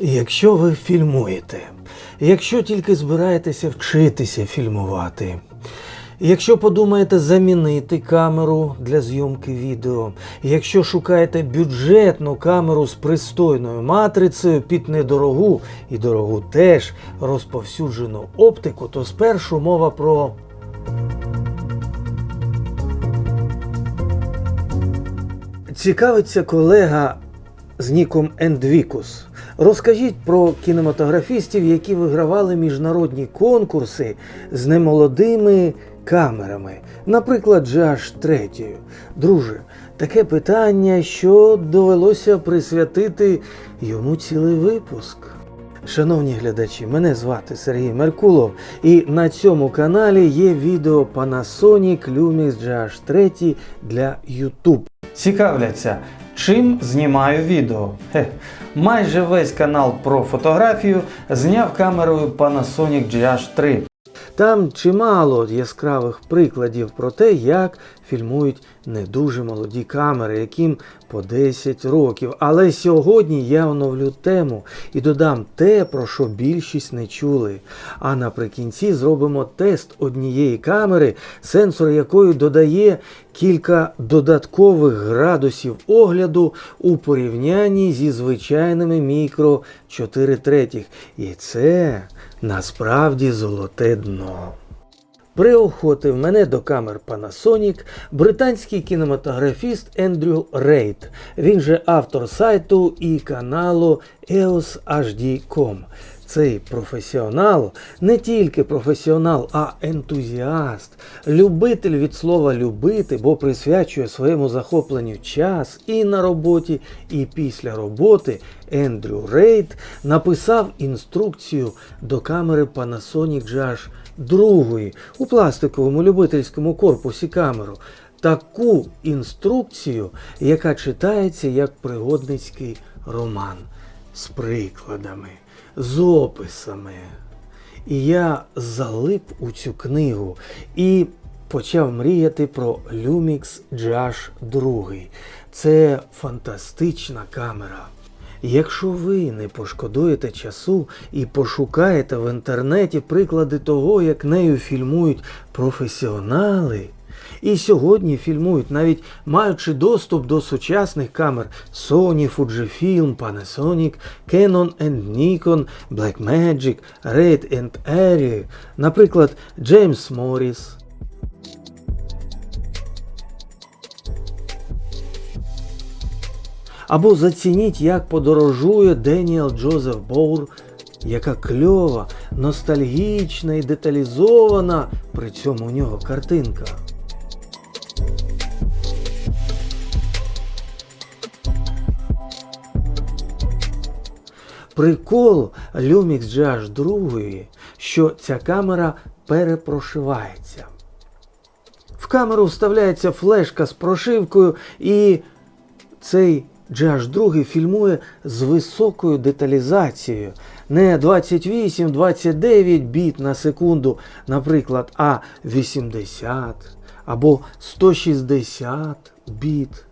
Якщо ви фільмуєте, якщо тільки збираєтеся вчитися фільмувати, якщо подумаєте замінити камеру для зйомки відео, якщо шукаєте бюджетну камеру з пристойною матрицею під недорогу і дорогу теж розповсюджену оптику, то спершу мова про Цікавиться колега з ніком Ендвікус. Розкажіть про кінематографістів, які вигравали міжнародні конкурси з немолодими камерами, наприклад, GH3. Друже, таке питання, що довелося присвятити йому цілий випуск. Шановні глядачі, мене звати Сергій Меркулов, і на цьому каналі є відео Panasonic Lumix GH3 для YouTube. Цікавляться, чим знімаю відео. Хе. Майже весь канал про фотографію зняв камерою Panasonic GH3. Там чимало яскравих прикладів про те, як фільмують не дуже молоді камери, яким по 10 років. Але сьогодні я оновлю тему і додам те, про що більшість не чули. А наприкінці зробимо тест однієї камери, сенсор якої додає кілька додаткових градусів огляду у порівнянні зі звичайними мікро 4 третіх. І це насправді золоте дно. Приохотив мене до камер Panasonic британський кінематографіст Ендрю Рейт. Він же автор сайту і каналу EOS HD.com. Цей професіонал не тільки професіонал, а ентузіаст, любитель від слова любити, бо присвячує своєму захопленню час і на роботі, і після роботи. Ендрю Рейд написав інструкцію до камери Panasonic GH другої у пластиковому любительському корпусі камеру. Таку інструкцію, яка читається як пригодницький роман з прикладами, з описами. І я залип у цю книгу і почав мріяти про Lumix GH2. Це фантастична камера. Якщо ви не пошкодуєте часу і пошукаєте в інтернеті приклади того, як нею фільмують професіонали, і сьогодні фільмують, навіть маючи доступ до сучасних камер Sony, Fujifilm, Panasonic, Canon and Nikon, Blackmagic, Red and Arri, наприклад, James Morris. Або зацініть, як подорожує Деніел Джозеф Боур, яка кльова, ностальгічна і деталізована при цьому у нього картинка. Прикол Lumix GH2, що ця камера перепрошивається. В камеру вставляється флешка з прошивкою і цей GH2 фільмує з високою деталізацією. Не 28-29 біт на секунду, наприклад, а 80 або 160 біт.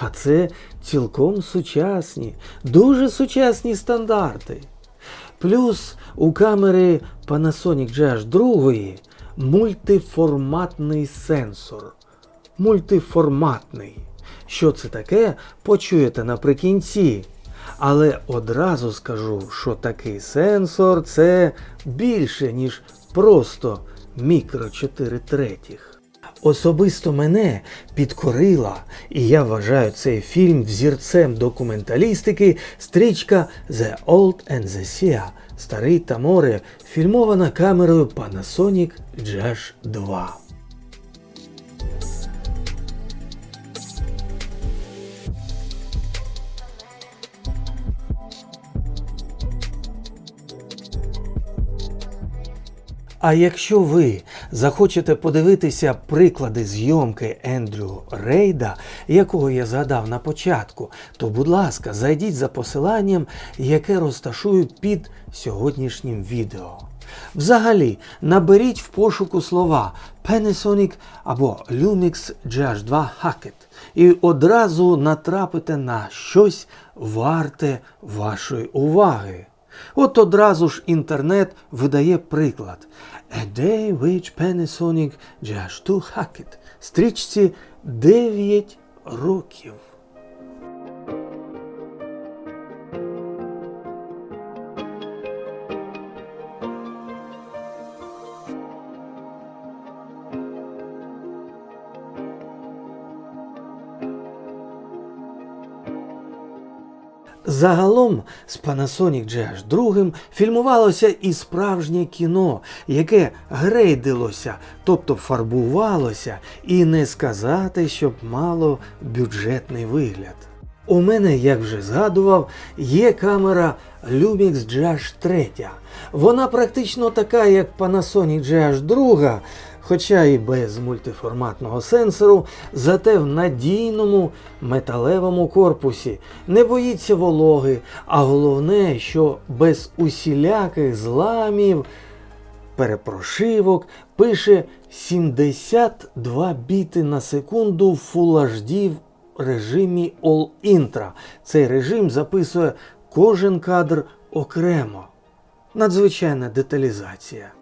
А це цілком сучасні, дуже сучасні стандарти. Плюс у камери Panasonic GH2 мультиформатний сенсор. Мультиформатний. Що це таке, почуєте наприкінці. Але одразу скажу, що такий сенсор це більше, ніж просто мікро 4 третіх. Особисто мене підкорила, і я вважаю цей фільм взірцем документалістики стрічка The Old and the Sea Старий та море, фільмована камерою Panasonic GH2. А якщо ви захочете подивитися приклади зйомки Ендрю Рейда, якого я згадав на початку, то, будь ласка, зайдіть за посиланням, яке розташую під сьогоднішнім відео. Взагалі, наберіть в пошуку слова Panasonic або Lumix GH2 Hackett і одразу натрапите на щось варте вашої уваги. От одразу ж інтернет видає приклад. A day which Panasonic just to Hackett. Стрічці 9 років. Загалом з Panasonic GH2 фільмувалося і справжнє кіно, яке грейдилося, тобто фарбувалося, і не сказати, щоб мало бюджетний вигляд. У мене, як вже згадував, є камера Lumix GH3. Вона практично така, як Panasonic GH2, хоча і без мультиформатного сенсору, зате в надійному металевому корпусі. Не боїться вологи, а головне, що без усіляких зламів, перепрошивок, пише 72 біти на секунду в Full HD в режимі All Intra. Цей режим записує кожен кадр окремо. Надзвичайна деталізація.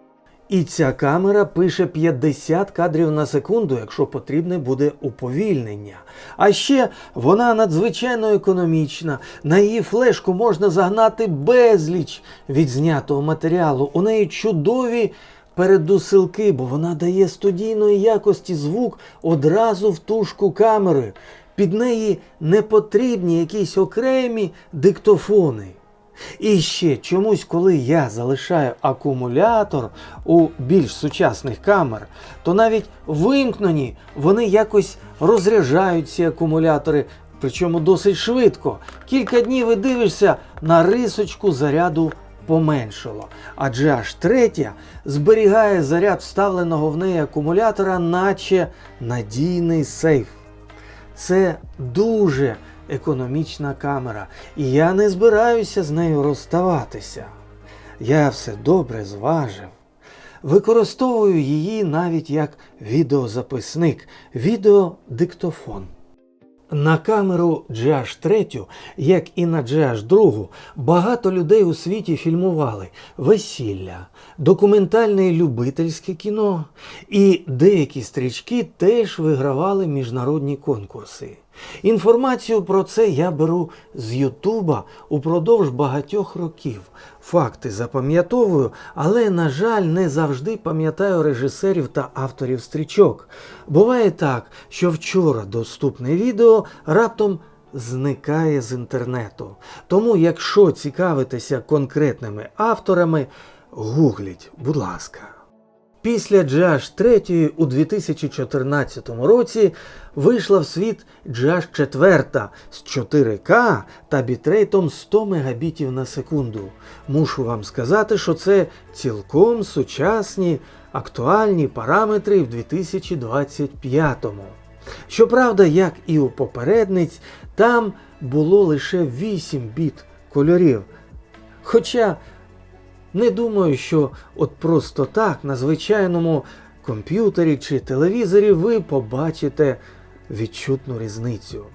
І ця камера пише 50 кадрів на секунду, якщо потрібне буде уповільнення. А ще вона надзвичайно економічна. На її флешку можна загнати безліч відзнятого матеріалу. У неї чудові передусилки, бо вона дає студійної якості звук одразу в тушку камери. Під неї не потрібні якісь окремі диктофони. І ще чомусь, коли я залишаю акумулятор у більш сучасних камер, то навіть вимкнені вони якось розряджають ці акумулятори, причому досить швидко. Кілька днів і дивишся на рисочку заряду поменшало. Адже аж третя зберігає заряд вставленого в неї акумулятора, наче надійний сейф. Це дуже економічна камера, і я не збираюся з нею розставатися. Я все добре зважив. Використовую її навіть як відеозаписник, відеодиктофон. На камеру GH3, як і на GH2, багато людей у світі фільмували весілля, документальне і любительське кіно, і деякі стрічки теж вигравали міжнародні конкурси. Інформацію про це я беру з Ютуба упродовж багатьох років. Факти запам'ятовую, але, на жаль, не завжди пам'ятаю режисерів та авторів стрічок. Буває так, що вчора доступне відео раптом зникає з інтернету. Тому, якщо цікавитеся конкретними авторами, гугліть, будь ласка. Після GH3 у 2014 році вийшла в світ GH4 з 4К та бітрейтом 100 Мбітів на секунду. Мушу вам сказати, що це цілком сучасні актуальні параметри в 2025-му. Щоправда, як і у попередниць, там було лише 8 біт кольорів. Хоча не думаю, що от просто так на звичайному комп'ютері чи телевізорі ви побачите відчутну різницю.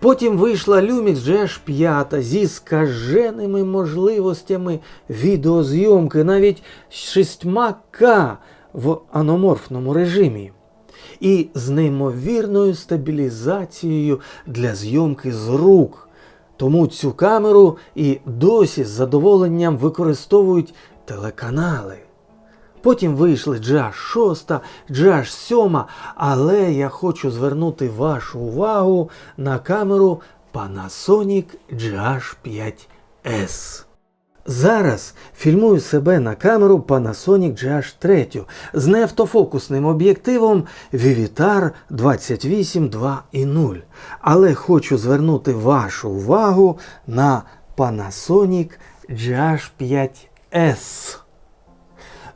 Потім вийшла Lumix GH5 зі скаженими можливостями відеозйомки, навіть з 6К в аноморфному режимі. І з неймовірною стабілізацією для зйомки з рук. Тому цю камеру і досі з задоволенням використовують телеканали. Потім вийшли GH6, GH7, але я хочу звернути вашу увагу на камеру Panasonic GH5S. Зараз фільмую себе на камеру Panasonic GH3 з неавтофокусним об'єктивом Vivitar 28.2.0. Але хочу звернути вашу увагу на Panasonic GH5S.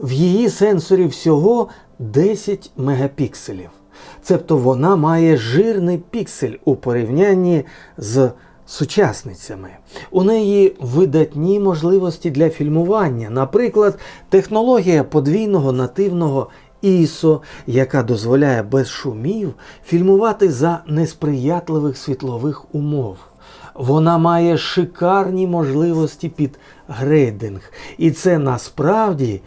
В її сенсорі всього 10 мегапікселів. Цебто вона має жирний піксель у порівнянні з сучасницями. У неї видатні можливості для фільмування, наприклад, технологія подвійного нативного ISO, яка дозволяє без шумів фільмувати за несприятливих світлових умов. вона має шикарні можливості під грейдинг. І це насправді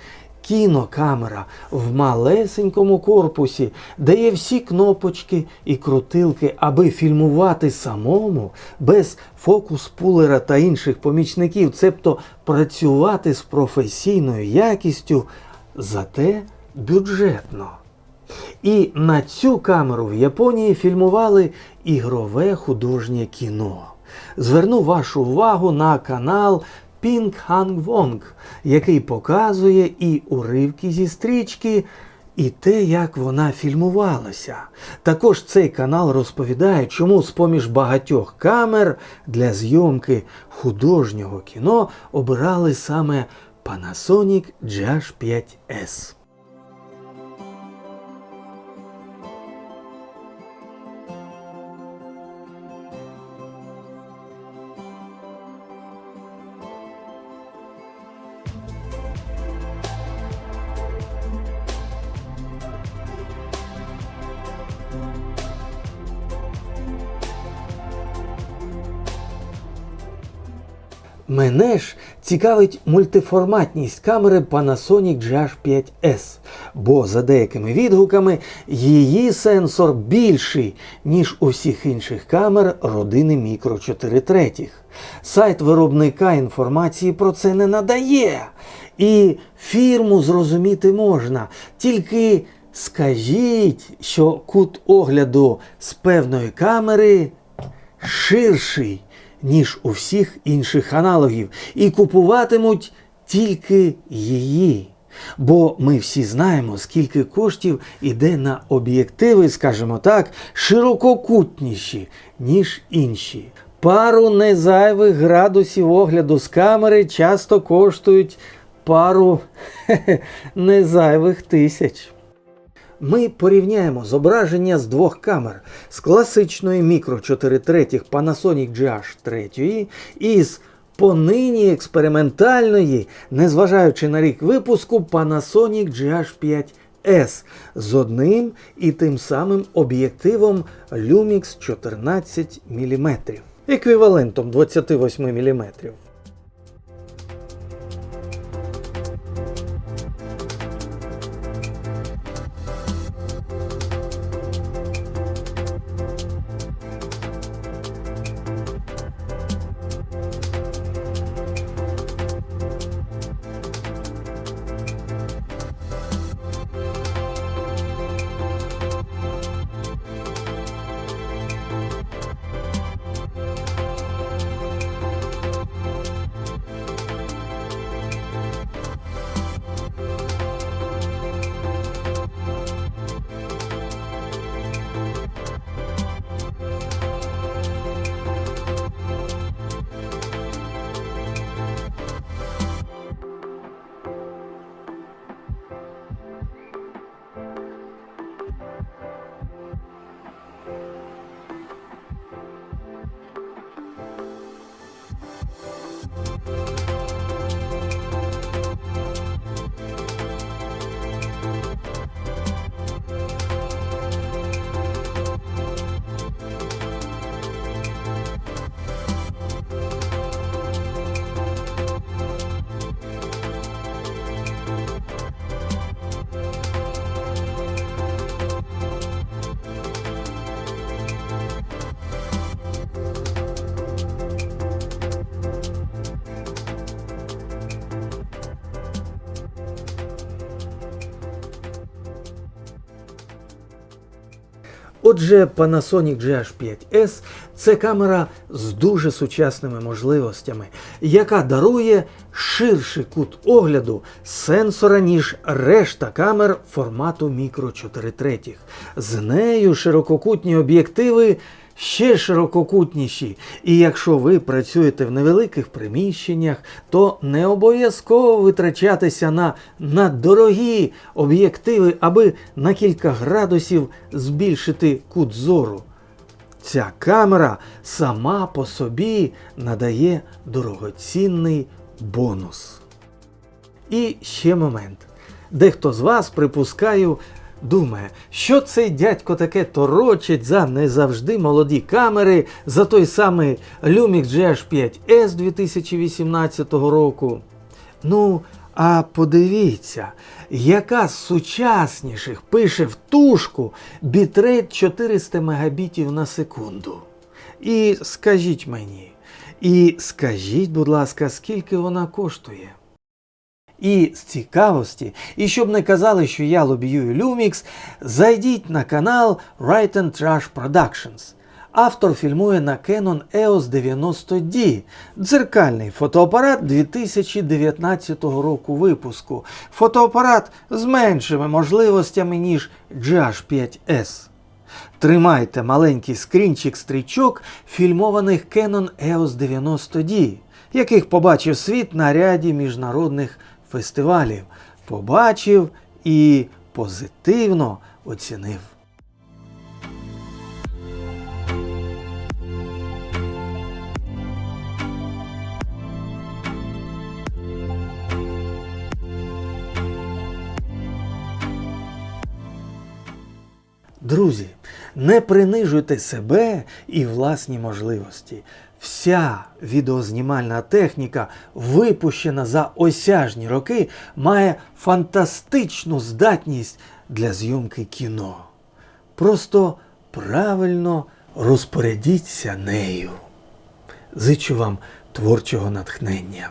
кінокамера в малесенькому корпусі, де є всі кнопочки і крутилки, аби фільмувати самому без фокус-пулера та інших помічників, цебто працювати з професійною якістю, зате бюджетно. І на цю камеру в Японії фільмували ігрове художнє кіно. Зверну вашу увагу на канал Pink Ханг Вонг, який показує і уривки зі стрічки, і те, як вона фільмувалася. Також цей канал розповідає, чому з-поміж багатьох камер для зйомки художнього кіно обирали саме Panasonic GH5S. Мене ж цікавить мультиформатність камери Panasonic GH5S, бо за деякими відгуками її сенсор більший, ніж у всіх інших камер родини Micro 4 третіх. Сайт виробника інформації про це не надає. І фірму зрозуміти можна. Тільки скажіть, що кут огляду з певної камери ширший, ніж у всіх інших аналогів, і купуватимуть тільки її. Бо ми всі знаємо, скільки коштів іде на об'єктиви, скажімо так, ширококутніші, ніж інші. Пару незайвих градусів огляду з камери часто коштують пару незайвих тисяч. Ми порівняємо зображення з двох камер з класичної мікро 4 третіх Panasonic GH3 і з понині експериментальної, незважаючи на рік випуску Panasonic GH5S з одним і тим самим об'єктивом Lumix 14 мм, еквівалентом 28 мм. Отже, Panasonic GH5S це камера з дуже сучасними можливостями, яка дарує ширший кут огляду сенсора, ніж решта камер формату мікро 4 третіх. З нею ширококутні об'єктиви ще ширококутніші. І якщо ви працюєте в невеликих приміщеннях, то не обов'язково витрачатися на наддорогі об'єктиви, аби на кілька градусів збільшити кут зору. Ця камера сама по собі надає дорогоцінний бонус. І ще момент. Дехто з вас, припускаю, думає, що цей дядько таке торочить за не завжди молоді камери, за той самий Lumix GH5S 2018 року. Ну, а подивіться, яка з сучасніших пише в тушку бітрейт 400 мегабітів на секунду. І скажіть мені, і скажіть, будь ласка, скільки вона коштує? І з цікавості, і щоб не казали, що я лобіюю Lumix, зайдіть на канал Right and Trash Productions. Автор фільмує на Canon EOS 90D, дзеркальний фотоапарат 2019 року випуску. Фотоапарат з меншими можливостями, ніж GH5S. Тримайте маленький скрінчик-стрічок фільмованих Canon EOS 90D, яких побачив світ на ряді міжнародних фестивалів. Побачив і позитивно оцінив. Друзі, не принижуйте себе і власні можливості. Вся відеознімальна техніка, випущена за осяжні роки, має фантастичну здатність для зйомки кіно. Просто правильно розпорядіться нею. Зичу вам творчого натхнення.